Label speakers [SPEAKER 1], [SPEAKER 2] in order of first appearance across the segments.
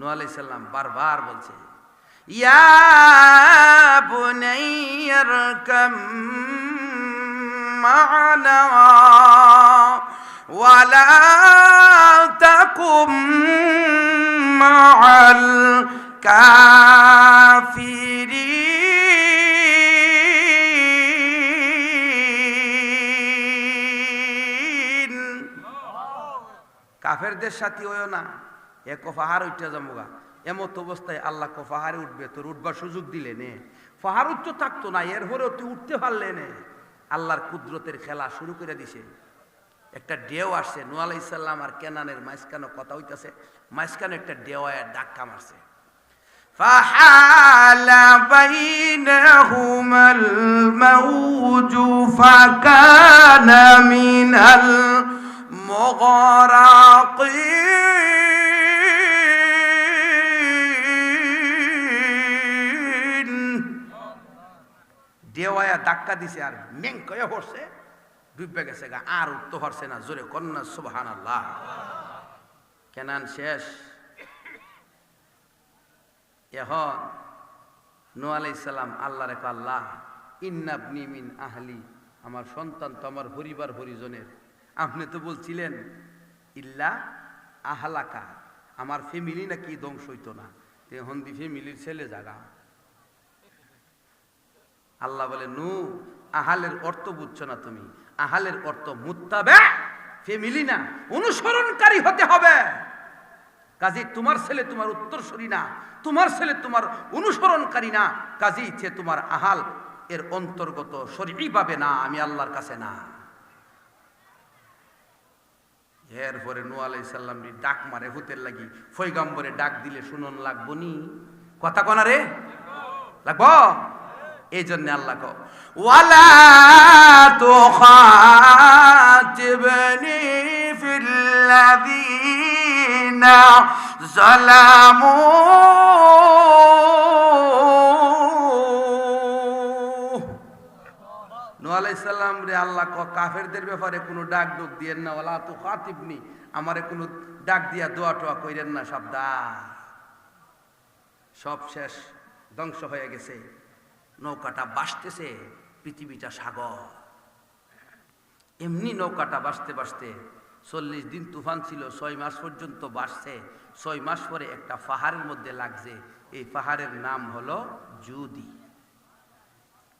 [SPEAKER 1] নু আলাইসাল্লাম বারবার বলছে কাফিরি কাফেরদের সাথে ওয়ো না। এ কফাহার উঠে যামোগা এমত অবস্থায় আল্লাহ কফাহারে উঠবে তোর উঠবার সুযোগ দিলে নে ফাহার উচ্চ থাকতো না এর পরেও তুই উঠতে পারলে নে আল্লাহর কুদরতের খেলা শুরু করে দিছে একটা ডেও আসছে নু আলাইসাল্লাম আর কেনানের মাঝখানে কথা হইতাছে মাঝখানে একটা ডেওয়ায় ডাক্কা মারছে فحال بينهما الموج فكان من المغرقين দেওয়ায়া ধাক্কা দিছে আর মেং কয়ে পড়ছে ডুববে গেছে গা, আর উঠতে পারছে না, জোরে কন্যা সুবহান আল্লাহ কেনান শেষ। এখন নো আলাইসাল্লাম আল্লাহ রেখো আল্লাহ ইন্নাবনি মিন আহলি, আমার সন্তান তো আমার পরিবার পরিজনের আপনি তো বলছিলেন, ইল্লা আহলাকা, আমার ফ্যামিলি নাকি ধ্বংস হইতো না। তে হন্দি ফ্যামিলির ছেলে জাগা। আল্লাহ বলে, নু, আহালের অর্থ বুঝছ না তুমি। আহালের অর্থ মুত্তাবে ফ্যামিলি না, অনুসরণকারী হতে হবে। কাজী, তোমার ছেলে তোমার উত্তরসূরি না, তোমার ছেলে তোমার অনুসরণকারী না, কাজী সে তোমার আহাল এর অন্তর্গত শরীরই পাবে না, আমি আল্লাহর কাছে না। এরপরে নু আলাই সাল্লাম ডাক মারে হুতের লাগি, ফৈগাম্বরে ডাক দিলে শুনন লাগবো নি। কথা কনা রে? লাগবো? এই জন্য আল্লাহ কো ওয়ালা তো খাতিবনি ফিল্লাযীনা জালামু নূহ আলাইহিস সালাম রে আল্লাহ ক কাফেরদের ব্যাপারে কোনো ডাক ডুক দিয়েন না, ওয়ালা তো খাতিবনি আমারে কোনো ডাক দিয়া দোয়া টোয়া কইরেন না সবদা সব শেষ, ধ্বংস হয়ে গেছে। নৌকাটা বাসতেছে পৃথিবীটা সাগর। এমনি নৌকাটা বাসতে বাসতে চল্লিশ দিন তুফান ছিল, ছয় মাস পর্যন্ত বাসছে ছয় মাস পরে একটা পাহাড়ের মধ্যে লাগছে। এই পাহাড়ের নাম হলো জুদি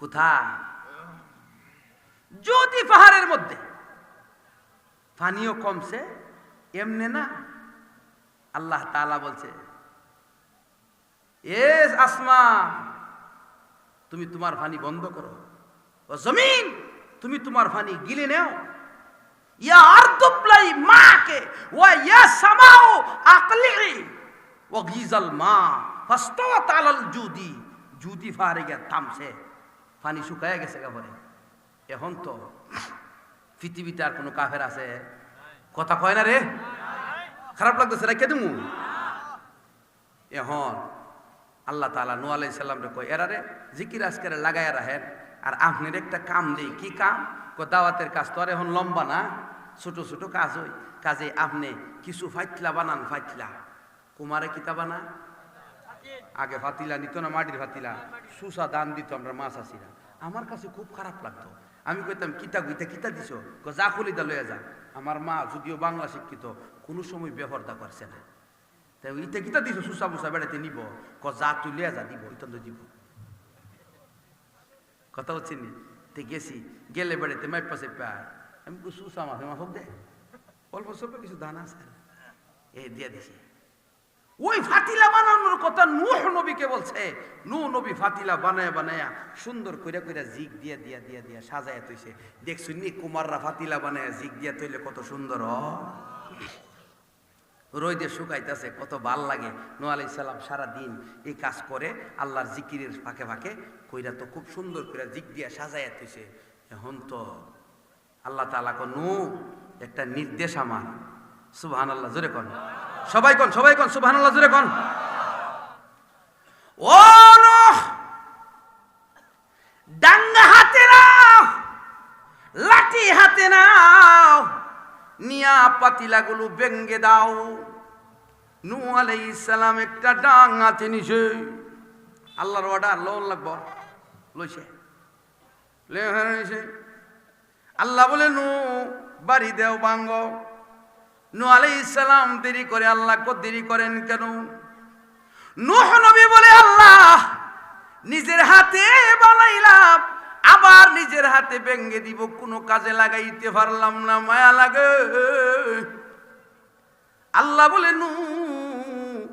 [SPEAKER 1] কোথায়? জুদি পাহাড়ের মধ্যে। পানিও কমছে, এমনে না? আল্লাহ তালা বলছে, এস আসমা তুমি তোমার ফানি বন্ধ করো। ও জমিন, তুমি তোমার ফানি গিলে নেও। ইয়া আরদুবলাই মাকে, ওয়া ইয়া সামাও আকলি ও গিজাল মা, ফাস্তাওয়াত আলাল জুদি। জুদি ফারে গিয়া থামছে ফানি শুকায় গেছে গাবরে এখন তো পৃথিবীতে আর কোনো কাফের আছে? কথা কয় না রে? খারাপ লাগতেছে, রেখে দিমু। এখন আল্লাহ তালা নু আলাই সাল্লাম রে কয়, এরা রে জিকির আজকের লাগাইয়া রাখেন। আর আপনার একটা কাম নেই কি কাম? কো দাওয়াতের কাজ তো আর এখন লম্বা না, ছোট ছোট কাজ হই কাজে আপনি কিছু ফাইতলা বানান, ফাইতলা। কুমারে কিতা বানা আগে ফাতিলা নিত না, মাটির ফাতিলা। সুসা দান দিত আমরা মাছ আসি না আমার কাছে খুব খারাপ লাগতো। আমি কইতাম, কিতা গুইতা কিতা দিছ? যা খুলিদা লইয়া যা। আমার মা যদিও বাংলা শিক্ষিত, কোনো সময় ব্যবহারটা করছে না। কিতা দিছ সুসা মুসা বেড়াতে নিব ক যা লইয়া যা দিব ইতন্দ দিব কথা হচ্ছে নি তে গেছি গেলে বেড়াতে মাই পাশে পায় আমি সুসা মাছ মা হোক দে অল্প কিছু দান আছে এ দিয়া দিছি ওই ফাতিলা বানানোর কথা নূহ নবীকে বলছে নূহ নবী ফাতিলা বানায় বানায়া সুন্দর কইরা কইরা জিগ দিয়া দিয়া দিয়া দিয়া সাজায় তৈছে দেখছুন নি কুমাররা ফাতিলা বানায়া জিগ দিয়া তৈলে কত সুন্দর হ রোদে শুকাইতেছে, কত ভালো লাগে। নো আলাই সালাম সারা দিন এই কাজ করে, আল্লাহর জিকিরের ফাঁকে ফাঁকে কইরা তো খুব সুন্দর করে জিক দিয়া সাজায় তৈছে এখন তো আল্লাহ তালা কো নু একটা নির্দেশ আমার। সুবহান আল্লাহ জোরে কন। সবাই কন সবাই কন সুবহান আল্লাহ জোরে কন। ও ডাঙ্গা হাতে নাও, লাঠি হাতে নাও। নিয়া পাতিলা পাতিলাগুলো ব্যঙ্গে দাও। নু আলাই ইসালাম একটা ডাঙাতে নিছে। আল্লাহর অর্ডার লোন লাগব লইছে। আল্লাহ বলে নু বাড়ি দেও বাঙ্গ নু আলাই ইসালাম দেরি করে, আল্লাহ দেরি করেন কেন? নুহ নবী বলে, আল্লাহ, নিজের হাতে বানাইলাম আবার নিজের হাতে ব্যঙ্গে দিব, কোনো কাজে লাগাইতে পারলাম না, মায়া লাগে। আল্লাহ বলে, নু,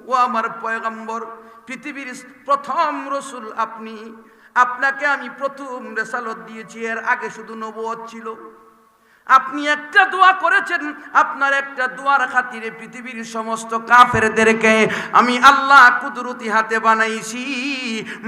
[SPEAKER 1] ও আমার পয়গম্বর, পৃথিবীর প্রথম রসুল আপনি। আপনাকে আমি প্রথম রেসালত দিয়েছি, এর আগে শুধু নবুয়ত ছিল। আপনি একটা দোয়া করেছেন, আপনার একটা দোয়ার খাতিরে পৃথিবীর সমস্ত কাফেরদেরকে আমি আল্লাহ কুদরতি হাতে বানাইছি।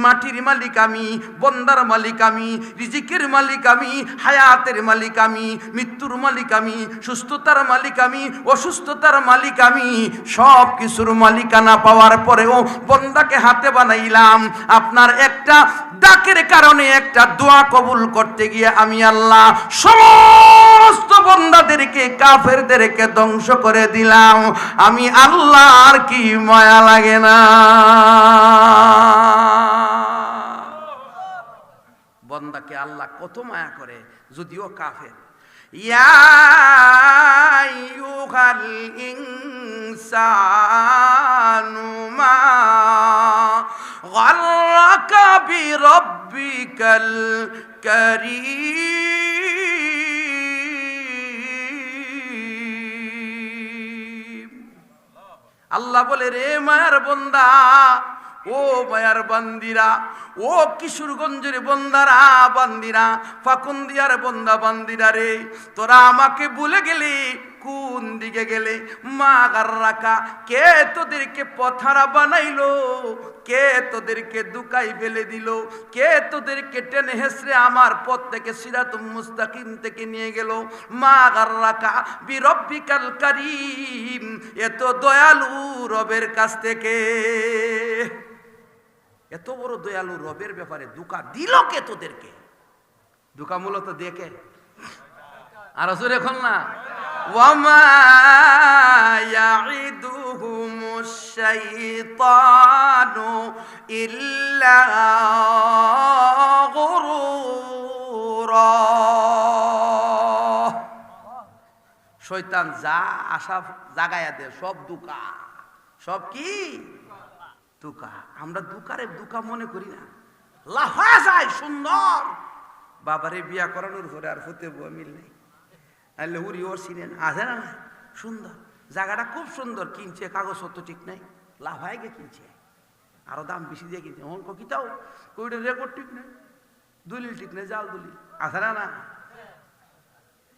[SPEAKER 1] মাটির মালিক আমি, বন্দার মালিক আমি, রিজিকের মালিক আমি, হায়াতের মালিক আমি, মৃত্যুর মালিক আমি, সুস্থতার মালিক আমি, অসুস্থতার মালিক আমি। সব কিছুর মালিকানা পাওয়ার পরেও বন্দাকে হাতে বানাইলাম। আপনার একটা ডাকের কারণে একটা দোয়া কবুল করতে গিয়ে আমি আল্লাহ সমস্ত বন্দাদেরকে কাফেরদেরকে ধ্বংস করে দিলাম। আমি আল্লাহ আর কি মায়া লাগে না? বন্দাকে আল্লাহ কত মায়া করে, যদিও কাফের। ইয়া আইয়ুহাল আল্লাহ বলে, রে মায়ার বন্দা, ও মায়ার বান্দিরা, ও কিশোরগঞ্জের বন্দারা, বান্দিরা ফাকুন্দিয়ার বন্দা বান্দিরা রে, তোরা আমাকে বলে গেলি কোন দিকে গেলে মা গার রাখা কে তোদেরকে পথারা বানাইলো? কে তোদেরকে দুকাই ফেলে দিল? কে তোদেরকে টেনে হেসরে আমার পথ থেকে সিরাত মুস্তাকিম থেকে নিয়ে গেল? মা গার রাখা বিরব্বিকাল কারিম এত দয়ালু রবের কাছ থেকে। এত বড় দয়ালু রবের ব্যাপারে দুকা দিল কে তোদেরকে? দুকা মূলত দেখে আর আসুর এখন না। গুরুরা। শয়তান যা আশা জাগায়া দে সব দুকা। সব কি? দুকা। আমরা দুকারে দুকা মনে করি না। লাফা যায় সুন্দর। বাবারে বিয়া করানোর পরে আর হতে বুয়া মিল নেই। তাহলে উড়ি ওর সিনেন। আছে না? না? সুন্দর। জায়গাটা খুব সুন্দর। কিনছে কাগজপত্র ঠিক নাই। লাফায় গে কিনছে। আরও দাম বেশি দিয়ে কিনছে। অঙ্ক কিতাও কইটা রেকর্ড ঠিক নেই। দলিল ঠিক নেই, জাল দলিল। আছে না না?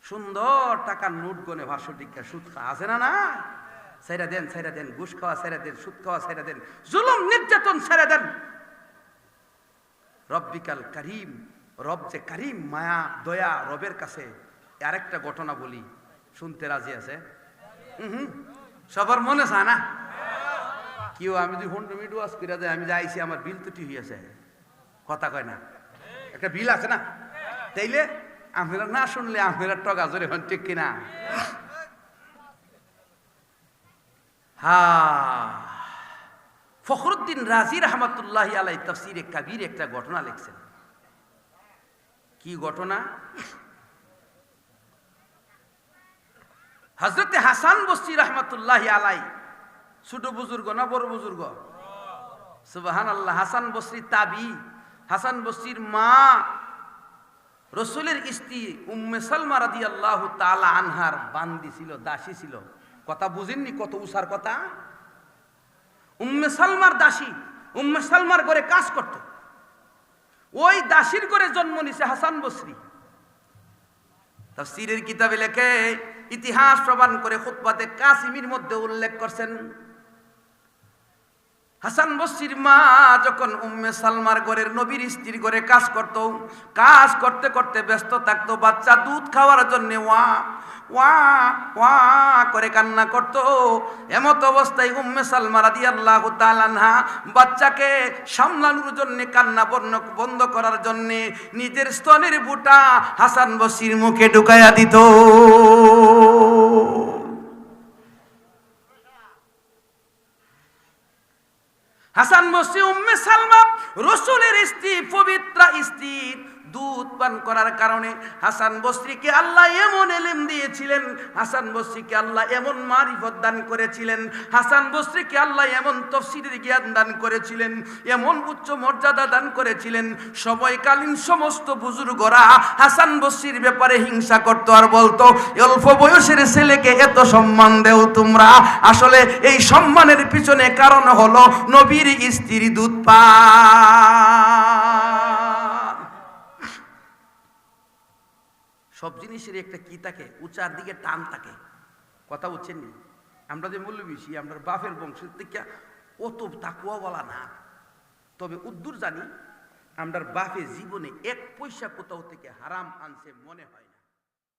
[SPEAKER 1] সুন্দর টাকার নোট গনে ভাষ্য টিকা সুদ খাওয়া আছে না না? সেরা দেন সেরা দেন। ঘুষ খাওয়া সেরা দেন। সুদ খাওয়া সেরা দেন। জুলুম, নির্যাতন সেরা দেন। রব্বিকাল করিম, রব যে করিম, মায়া, দয়া, রবের কাছে আরেকটা ঘটনা বলি, শুনতে রাজি আছে? সবার মনে চায় না? কেউ আমি যদি ফোন মিনিট ওয়াজ করে দেয় আমি যাইছি, আমার বিল তো ঠিক হয়েছে কথা কয় না? একটা বিল আছে না? তাইলে আমরা না শুনলে আমরা টকা জোরে হন, ঠিক কিনা? হা, ফখরুদ্দিন রাজি রহমতুল্লাহ আলাই তফসিরে কাবির একটা ঘটনা লিখছেন। কি ঘটনা? হজরতে হাসান বস্তি রহমতুল্লাহ আলাই, ছোট বুজুর্গ না বড় বুজুর্গ? সুবাহান আল্লাহ হাসান বস্রির তাবি, হাসান বস্রির মা, রসুলের স্ত্রী উম্মে সালমা রাদি আল্লাহ তালা আনহার বান্দি ছিল, দাসী ছিল। কথা বুঝেননি কত উষার কথা? উম্মে সালমার দাসী, উম্মে সালমার ঘরে কাজ করত। ওই দাসীর ঘরে জন্ম নিছে হাসান বসরি। তাফসীরের কিতাবে লেখে ইতিহাস প্রমাণ করে খুতবাতে কাসিমির মধ্যে উল্লেখ করছেন হাসান বসির মা যখন উম্মে সালমার ঘরের নবীর স্ত্রীর ঘরে কাজ করত, কাজ করতে করতে ব্যস্ত থাকতো, বাচ্চা দুধ খাওয়ার জন্য ওয়া ওয়া ওয়া করে কান্না করত। এমত অবস্থায় উম্মে সালমা রাদিয়াল্লাহু তাআলা বাচ্চাকে সামলানোর জন্য, কান্না বর্ণ, বন্ধ করার জন্য নিজের স্তনের বুটা হাসান বসির মুখে ঢুকাইয়া দিত। হাসান মসি উম্মে সালমা রসুলের স্ত্রী পবিত্রা স্ত্রী। দুধ পান করার কারণে হাসান বস্রিকে আল্লাহ এমন এলেম দিয়েছিলেন, হাসান বস্রিকে আল্লাহ এমন মারিফত দান করেছিলেন, হাসান বস্রিকে আল্লাহ এমন তফসিরের জ্ঞান দান করেছিলেন, এমন উচ্চ মর্যাদা দান করেছিলেন সময়কালীন সমস্ত বুজুর্গরা হাসান বস্রির ব্যাপারে হিংসা করতো আর বলতো, অল্প বয়সের ছেলেকে এত সম্মান দেও তোমরা, আসলে এই সম্মানের পিছনে কারণ হলো নবীর স্ত্রী দুধ পান। সব জিনিসের একটা কি থাকে? উঁচার দিকে টান থাকে। কথা বুঝছেন নি? আমরা যে মূল্য বেশি আমরা বাপের বংশের থেকে অত তাকুয়া বলা না। তবে উদ্দুর জানি আমরা বাপে জীবনে এক পয়সা কোথাও থেকে হারাম আনছে মনে হয়।